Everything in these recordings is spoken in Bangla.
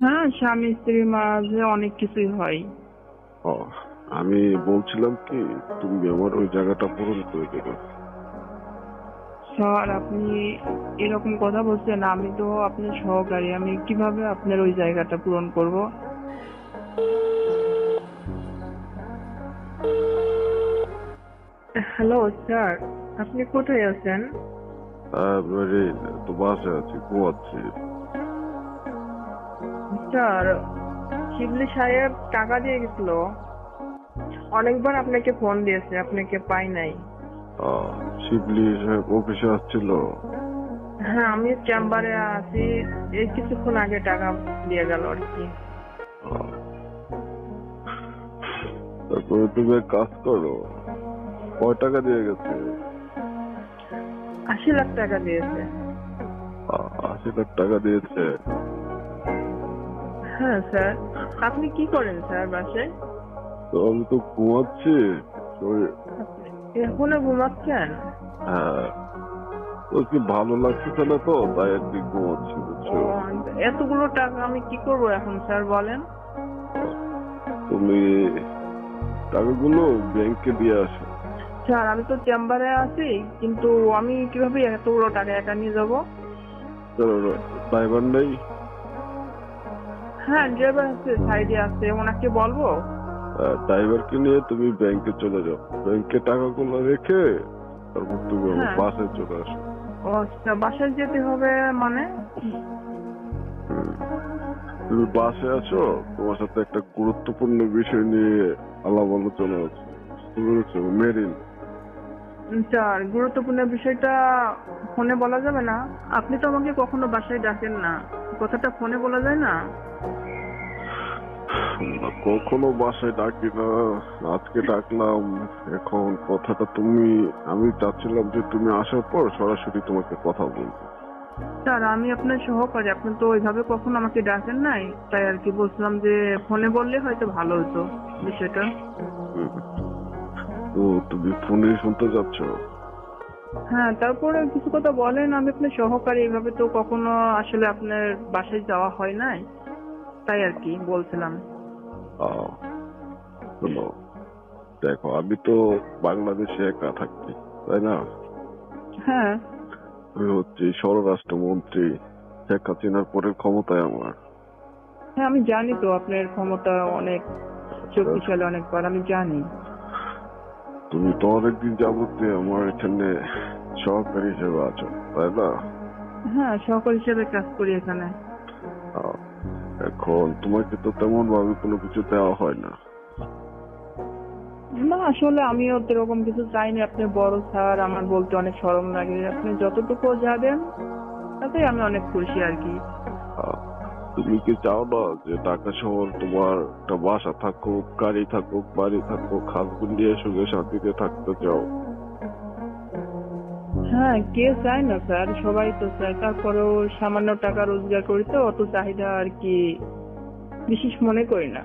হ্যাঁ স্বামী স্ত্রীর মাঝে অনেক কিছুই হয়। ও আমি বলছিলাম কি তুমি আমার ওই জায়গাটা পূরণ করে দেবে। স্যার আপনি এরকম কথা বলছেন আমি তো আপনার সহকারী আমি কীভাবে আপনার ওই জায়গাটা পূরণ করব? হ্যালো স্যার আপনি কোথায় আছেন? হ্যাঁ মেরি তো বাসে আছি ঘুমাচ্ছি স্যার শিবলি সাহেব টাকা দিয়ে গেছিল। অনেকবার আপনাকে ফোন দিয়েছে আপনাকে পাই নাই। শিবলি সাহেব অফিসে আসছিল? হ্যাঁ আমি চেম্বারে আছি। এই কিছুক্ষণ আগে টাকা দিয়ে গেল আর কি। তারপরে তুমি এক কাজ করো। কয় টাকা দিয়ে গেছে? আশি লাখ টাকা দিয়েছে। আশি লাখ টাকা দিয়েছে? হ্যাঁ স্যার। আপনি কি করেন স্যার বাসায়? তো আমি তো ঘুমাচ্ছি। এখনও ঘুমাচ্ছেন? হ্যাঁ। কি ভালো লাগছে না তো তাই আর কি ঘুমাচ্ছি বুঝছ? এতগুলো টাকা আমি কি করব এখন স্যার বলেন? তুমি টাকাগুলো ব্যাংকে দিয়ে আসো। স্যার আমি তো চেম্বারে আছি কিন্তু আমি কীভাবে এতগুলো টাকা একা নিয়ে যাব? ড্রাইভার নেই। হ্যাঁ ড্রাইভার আছে সাইডে আছে ওনাকে বলব? ড্রাইভারকে নিয়ে তুমি ব্যাংকে চলে যাও। ব্যাংকে টাকাগুলো রেখে তারপর তুমি আমার হ্যাঁ। চলে আসো। আচ্ছা বাসায় যেতে হবে মানে। তুমি বাসে আছো তোমার সাথে একটা গুরুত্বপূর্ণ বিষয় নিয়ে আলাপ আলোচনা আছে মেরিন। স্যার গুরুত্বপূর্ণ বিষয়টা ফোনে বলা যাবে না। আপনি তো আমাকে কখনো বাসায় ডাকেন না। কথাটা ফোনে বলা যায় না। কখনো বাসায় ডাকি না। আজকে ডাকলাম এখন কথাটা তুমি আমি চাচ্ছিলাম যে তুমি আসার পর সরাসরি তোমাকে কথা বলব। স্যার আমি আপনার সহকারী আপনি তো ওইভাবে কখনো আমাকে ডাকেন নাই। তাই আর কি বলছিলাম যে ফোনে বললে হয়তো ভালো হতো বিষয়টা। তো তুমি ফোনে শুনতে যাচ্ছ? হ্যাঁ তারপরে কিছু কথা বলেন আমি আপনার সহকারী এইভাবে তো কখনো আসলে আপনার বাসায় যাওয়া হয় নাই। তাই আর কি বলছিলাম। শোনো দেখো আমি তো বাংলাদেশে একা থাকি তাই না? হ্যাঁ। আমি হচ্ছে স্বরাষ্ট্রমন্ত্রী শেখ হাসিনার পরের ক্ষমতায় আমার। হ্যাঁ আমি জানি তো আপনার ক্ষমতা অনেক শক্তিশালী অনেকবার আমি জানি। তুমি তো অনেকদিন যাবত আমার এখানে সহকারী হিসেবে আছো তাই না? হ্যাঁ সহকারী হিসেবে কাজ করি এখানে। এখন তোমাকে তো তেমন ভাবে কোনো কিছু দেওয়া হয় না। না আসলে আমিও এরকম কিছু চাইনি। আপনি বড় স্যার আমার বলতে অনেক শরম লাগে। আপনি যতটুকু যা দেন তাতেই আমি অনেক খুশি আর কি। তুমি কি চাও না যে ঢাকা শহর তোমার একটা বাসা থাকুক গাড়ি থাকুক বাড়ি থাকুক হাজবেন্ড দিয়ে সুখে শান্তিতে থাকতে চাও? হ্যাঁ কে চায় না স্যার? সবাই তো চায়। তারপরেও সামান্য টাকা রোজগার করি তো অত চাহিদা আর কি বিশেষ মনে করি না।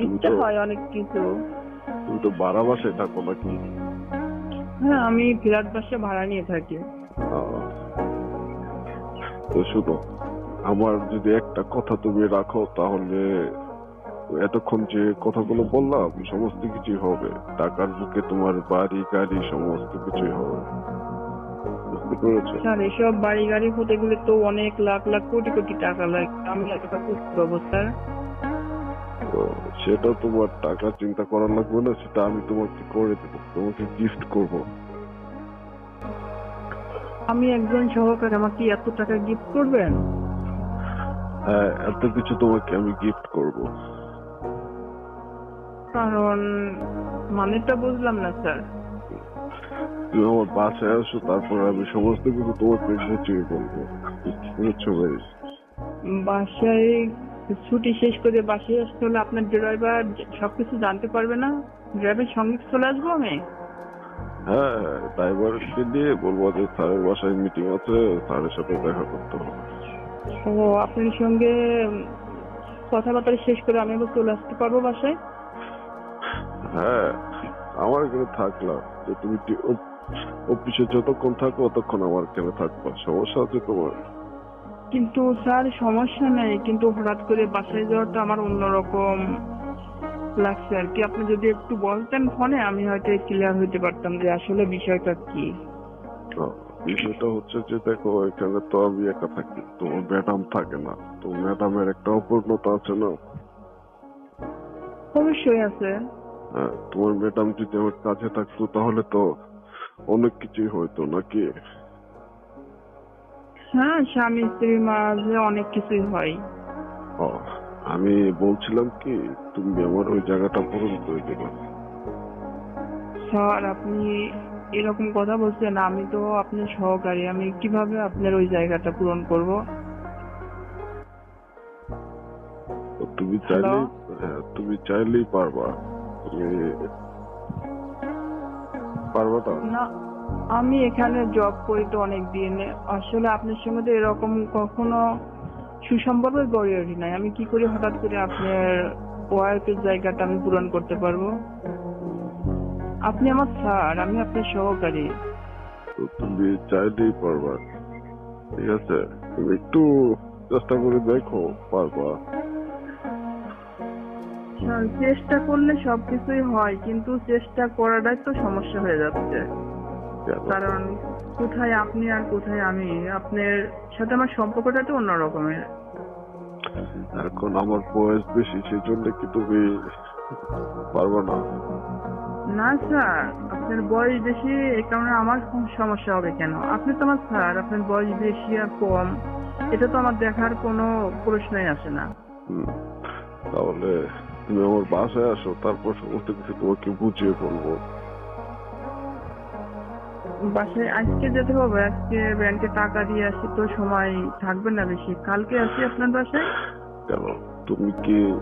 ইচ্ছা হয় অনেক কিছু। তুমি তো বাড়া বাসায় থাকো নাকি? হ্যাঁ আমি ফ্ল্যাট বাসা ভাড়া নিয়ে থাকি। তো শুনো আমার যদি একটা কথা তুমি রাখো তাহলে এতক্ষণ যে কথাগুলো বললাম সমস্ত কিছুই হবে। টাকার বুকে তোমার বাড়ি গাড়ি সমস্ত কিছুই হবে। বুঝতে পেরেছ? স্যার এসব বাড়ি গাড়ি হতে গেলে তো অনেক লাখ লাখ কোটি কোটি টাকা লাগে। আমি এতটা করতে পারব স্যার। তো সেটা তোমার টাকা চিন্তা করা লাগবে না সেটা আমি তোমাকে করে দেবো তোমাকে গিফট করব। আমি একজন সহকারী আমাকে এত টাকা গিফট করবেন? হ্যাঁ এত কিছু তোমাকে আমি গিফট করব। কারণ মানেটা বুঝলাম না স্যার। তুমি আমার বাসায় আসো তারপর আমি সমস্ত কিছু তোমাকে বুঝিয়ে বলব বুঝছ ভাই? বাসায় ছুটি শেষ করে বাসায় আসতে হলে আপনার ড্রাইভার সবকিছু জানতে পারবে না? ড্রাইভার সঙ্গে চলে আসব আমি? হ্যাঁ ড্রাইভারকে দিয়ে বলব যে স্যারের বাসায় মিটিং আছে স্যারের সাথে দেখা করতে হবে। ও আপনার সঙ্গে কথাবার্তা শেষ করে আমি আবার চলে আসতে পারব বাসায়? হ্যাঁ আমার এখানে থাকলাম। যে তুমি অফিসে যতক্ষণ থাকো ততক্ষণ আমার এখানে থাকবা। সমস্যা আছে তোমার? কিন্তু স্যার সমস্যা নেই। কিন্তু হঠাৎ করে বাসায় যাওয়াটা আমার অন্যরকম লাগছে আর কি। আপনি যদি একটু বলতেন ফোনে আমি হয়তো ক্লিয়ার হইতে পারতাম যে আসলে বিষয়টা কি। বিষয়টা হচ্ছে যে দেখো এখানে তো আমি একা থাকি তোমার ম্যাডাম থাকে না তো ম্যাডামের একটা অপূর্ণতা আছে না? অবশ্যই আছে। হ্যাঁ, তোমার ম্যাডাম যদি আমার কাছে থাকতো তাহলে তো অনেক কিছুই হইতো নাকি? হ্যাঁ স্বামী স্ত্রীর মাঝে অনেক কিছুই হয়। ও, আমি বলছিলাম কি তুমি আমার ওই জায়গাটা পূরণ করে দেবে। স্যার আপনি এরকম কথা বলছেন আমি তো আপনার সহকারী আমি কীভাবে আপনার ওই জায়গাটা পূরণ করব? তুমি চাইলেই হ্যাঁ, তুমি চাইলেই পারবা। তুমি পারবা না না আমি এখানে জব করি তো অনেক দিন। আসলে আপনার সঙ্গে তো এরকম কখনো সুসম্পর্ক গড়ে ওঠে নাই। আমি কি করে হঠাৎ করে আপনার ওয়ার্কের জায়গাটা আমি পূরণ করতে পারব? আপনি আমার স্যার আমি আপনার সহকারী। তো তুমি চাইলেই পারবা ঠিক আছে তুমি একটু চেষ্টা করে দেখো পারবা চেষ্টা করলে সবকিছুই হয় কিন্তু চেষ্টা করাটাই তো সমস্যা হয়ে যাচ্ছে। কারণ কোথায় আপনি আর কোথায় আমি? আপনার সাথে আমার সম্পর্কটা তো অন্য রকমের। এখন আমার বয়স বেশি সেই জন্য কি তুমি পারবা না? না স্যার। আপনার বয়স বেশি এই কারণে আমার সমস্যা হবে কেন? আপনি তো আমার স্যার আপনার বয়স বেশি আর কম। এটা তো আমার দেখার কোনো প্রশ্নই আসে না। তাহলে তুমি আমার বাসায় আসো তারপর সমস্ত কিছু তোমাকে বুঝিয়ে বলব। বাসায় আজকে যেতে হবে আজকে ব্যাংকে টাকা দিয়ে আসি তো সময় থাকবে না বেশি। কালকে আসি আপনার বাসায়? কেন? তুমি কি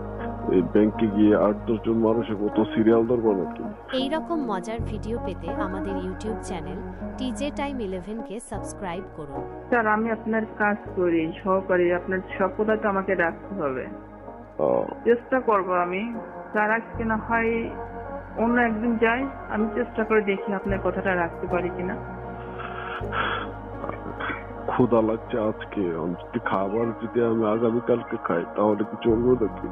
এই ব্যাংকে গিয়ে আট দশজন মানুষের মতো সিরিয়াল ধরবো নাকি? এই রকম মজার ভিডিও পেতে আমাদের ইউটিউব চ্যানেল টিজে টাইম ইলেভেনকে সাবস্ক্রাইব করুন। স্যার আমি আপনার কাজ করি সহকারী আপনার সব কথা তো আমাকে রাখতে হবে। চেষ্টা করব আমি। স্যার আজকে না হয় অন্য একদিন যাই আমি চেষ্টা করে দেখি আপনার কথাটা রাখতে পারি কিনা। ক্ষুধা লাগছে আজকে। আমি যদি খাবার যদি আমি আগামীকালকে খাই তাহলে কি চলবে নাকি?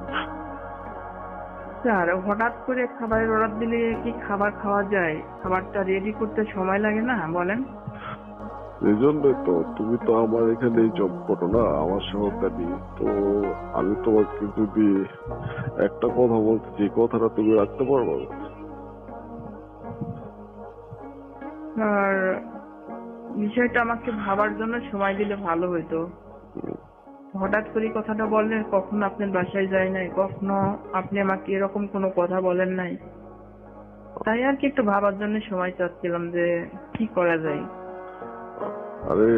স্যার হঠাৎ করে খাবারের অর্ডার দিলে কি খাবার খাওয়া যায়? খাবারটা রেডি করতে সময় লাগে না বলেন। এই জন্যই তো তুমি তো আমার এখানে জব করো না আমার সহকারী তো আমি তোমাকে যদি একটা কথা বলতে যে কথাটা তুমি রাখতে পারব? আর বিষয়টা আমাকে ভাবার জন্য সময় দিলে ভালো হতো হুম, হঠাৎ করে কথাটা বললেন, কখনো আপনার বাসায় যাই নাই, কখনো আপনি আমাকে এরকম কোনো কথা বলেন নাই। তাই আর কি একটু ভাবার জন্য সময় চাচ্ছিলাম যে কি করা যায়। আরে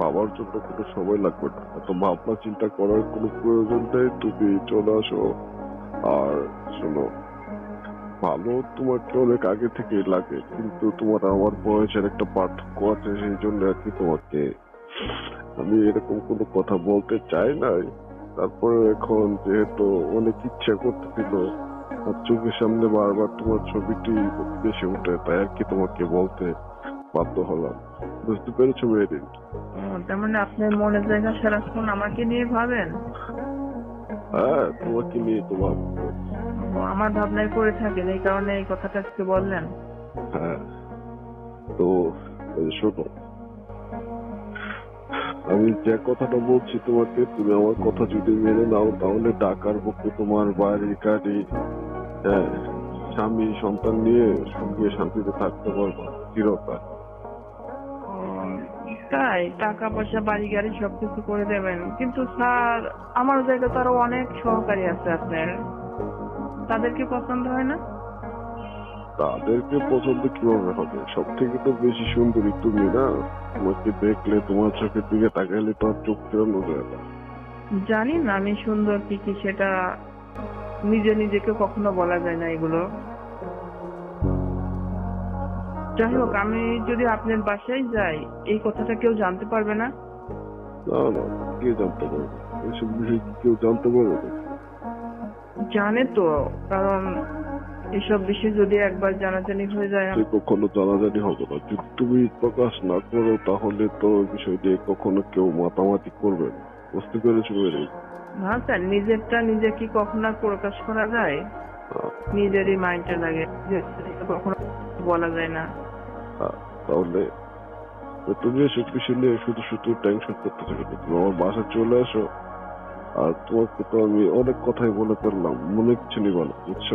বাবার জন্য কোনো সময় লাগবে না। এত ভাবনা চিন্তা করার কোনো প্রয়োজন নেই, তুমি চলে আসো। আর শোনো, ভালো তোমাকে অনেক আগে থেকেই লাগে, কিন্তু তোমার আমার বয়সের একটা পার্থক্য আছে, সেই জন্য আর কি তোমাকে আমি এরকম কোনো কথা বলতে চাই নাই। তারপরে এখন যেহেতু অনেক ইচ্ছা করতেছিল আর চোখের সামনে বারবার তোমার ছবিটি বেশি উঠে তাই আর কি তোমাকে বলতে বাধ্য হলাম। বুঝতে পেরেছ মেয়েদিন ও, তার মানে আপনার মনের জায়গা সারাক্ষণ আমাকে নিয়ে ভাবেন? হ্যাঁ তোমাকে নিয়ে তোমার ও, আমার ভাবনায় পড়ে থাকেন এই কারণে এই কথাটা আজকে বললেন। হ্যাঁ। তো শোনো আমি যে কথাটা বলছি তোমাকে, তুমি আমার কথা যদি মেনে নাও, তাহলে ঢাকার পক্ষে তোমার বাড়ি গাড়ি স্বামী, সন্তান নিয়ে সুখে শান্তিতে থাকতে পারবা চিরকাল তাই টাকা পয়সা, বাড়ি গাড়ি সবকিছু করে দেবেন। কিন্তু স্যার, আমার জায়গায় তো আরও অনেক সহকারী আছে আপনার। তাদেরকে পছন্দ হয় না? তাদেরকে পছন্দ কীভাবে হবে? সব থেকে তো বেশি সুন্দরী তুমি না? তোমাকে দেখলে তোমার চোখের দিকে তাকাইলে তো আর চোখ ফেরানো যায় না জানি না আমি সুন্দর কি কি সেটা নিজে নিজেকে কখনো বলা যায় না এগুলো। যাই হোক আমি যদি আপনার বাসায় যাই এই কথাটা কেউ জানতে পারবে না? না না কে জানতে পারবে? এসব বিষয় কি কেউ জানতে পারবে? জানে তো কারণ এসব বিষয় যদি একবার জানাজানি হয়ে যায় সে কখনো জানাজানি হবে না। যদি তুমি প্রকাশ না করো তাহলে তো বিষয় নিয়ে কখনো কেউ মাতামাতি করবে না। বুঝতে পেরেছ মেরে না স্যার নিজেরটা নিজে কি কখনো প্রকাশ করা যায়? নিজেরই মাইন্ডে লাগে কখনো বলা যায় না। তাহলে তুমি এসব কিছু নিয়ে শুধু শুধু টেনশন করতে থাকো তুমি আমার বাসায় চলে আসো আর তোমাকে তো আমি অনেক কথাই বলে ফেললাম। মনে কিছু নিবা না বুঝছ?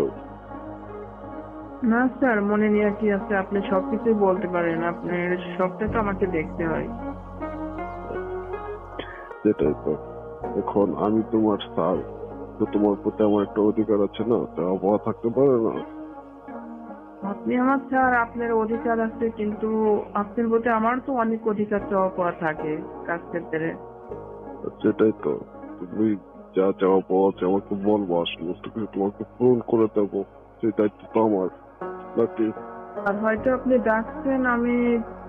না স্যার মনে নিয়ে কি আছে। আপনি সবকিছুই বলতে পারেন। আপনার সবটা তো আমাকে দেখতে হয়। সেটাই তো। এখন আমি তোমার স্যার তো তোমার প্রতি আমার একটা অধিকার আছে না? তা অবহাওয়া থাকতে পারে না? আপনি আমার স্যার আপনার অধিকার আছে কিন্তু আপনার প্রতি আমার তো অনেক অধিকার চাওয়া পাওয়া থাকে কাজ ক্ষেত্রে। সেটাই তো। তুমি যা চাওয়া পাওয়া আছে আমাকে বলব কিছু তোমাকে পূরণ করে দেবো। সেই দায়িত্ব তো আমার। নাকি আর হয়তো আপনি ডাকছেন আমি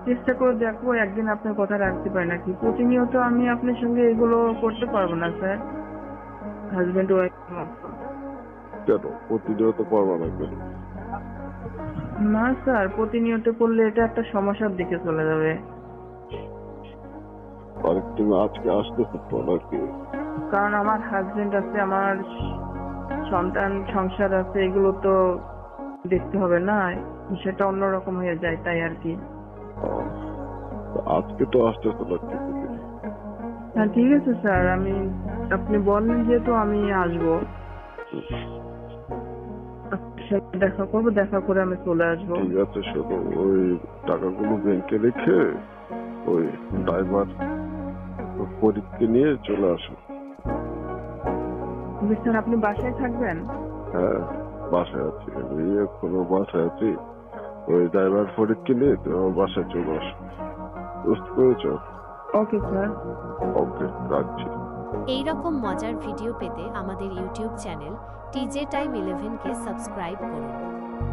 চেষ্টা করে দেখব একদিন আপনার কথা রাখতে পারি নাকি। প্রতিনিয়ত আমি আপনার সঙ্গে এগুলো করতে পারব না স্যার। হাজবেন্ড ওয়াইফ কেন? প্রতিনিয়ত পারবা না কেন? না স্যার প্রতিনিয়ত করলে এটা একটা সমস্যার দিকে চলে যাবে। আর তুমি আজকে আসতেছো তো নাকি? কারণ আমার হাজবেন্ড আছে আমার সন্তান সংসার আছে এগুলো তো দেখতে হবে না সেটা অন্যরকম হয়ে যায় তাই আর কি। তো আজকে তো আসতেছো নাকি তুমি? হ্যাঁ ঠিক আছে স্যার আমি আপনি বললেন যেহেতু আমি আসব। আপনার দেখা করব দেখা করে আমি চলে আসব। ঠিক আছে শোনো ওই টাকাগুলো ব্যাংকে রেখে ওই ড্রাইভার ফরিদকে নিয়ে চলে আসো। স্যার আপনি বাসায় থাকবেন? হ্যাঁ। বাসায় আছি। আমি এখনও বাসায় আছি? ওই ড্রাইভার ফরিদকে নিয়ে তুমি আমার বাসায় চলে আসো। বুঝতে পেরেছ? ওকে স্যার ওকে রাখছি। এই রকম মজার ভিডিও পেতে আমাদের ইউটিউব চ্যানেল টিজে টাইম ইলেভেনকে সাবস্ক্রাইব করুন।